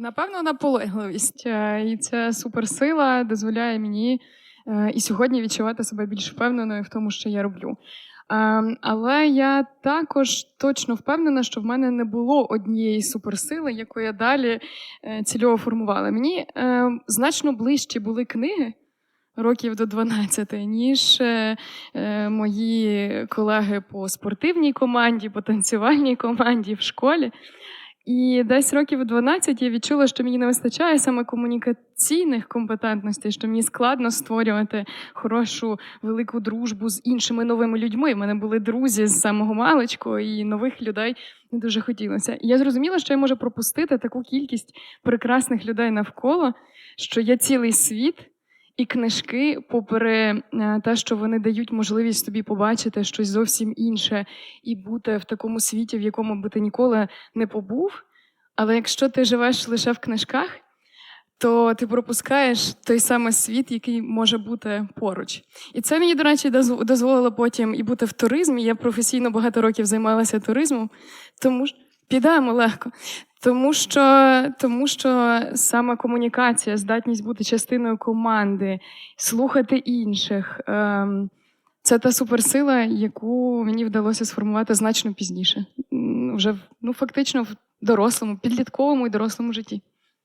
Напевно, наполегливість. Е, І ця суперсила дозволяє мені е, і сьогодні відчувати себе більш впевненою в тому, що я роблю. Е, Але я також точно впевнена, що в мене не було однієї суперсили, яку я далі цільово формувала. Мені значно ближчі були книги. Років до 12, ніж е, мої колеги по спортивній команді, по танцювальній команді в школі. І десь років у 12 я відчула, що мені не вистачає саме комунікаційних компетентностей, що мені складно створювати хорошу велику дружбу з іншими новими людьми. У мене були друзі з самого маличку, і нових людей не дуже хотілося. І я зрозуміла, що я можу пропустити таку кількість прекрасних людей навколо, що є цілий світ. І книжки, попри е, те, що вони дають можливість тобі побачити щось зовсім інше і бути в такому світі, в якому би ти ніколи не побув. Але якщо ти живеш лише в книжках, то ти пропускаєш той самий світ, який може бути поруч. І це мені, до речі, дозволило потім і бути в туризмі. Я професійно багато років займалася туризмом, тому ж підемо легко. Тому що, тому що саме комунікація, здатність бути частиною команди, слухати інших. Ем, це та суперсила, яку мені вдалося сформувати значно пізніше, вже ну, фактично в дорослому, підлітковому і дорослому житті.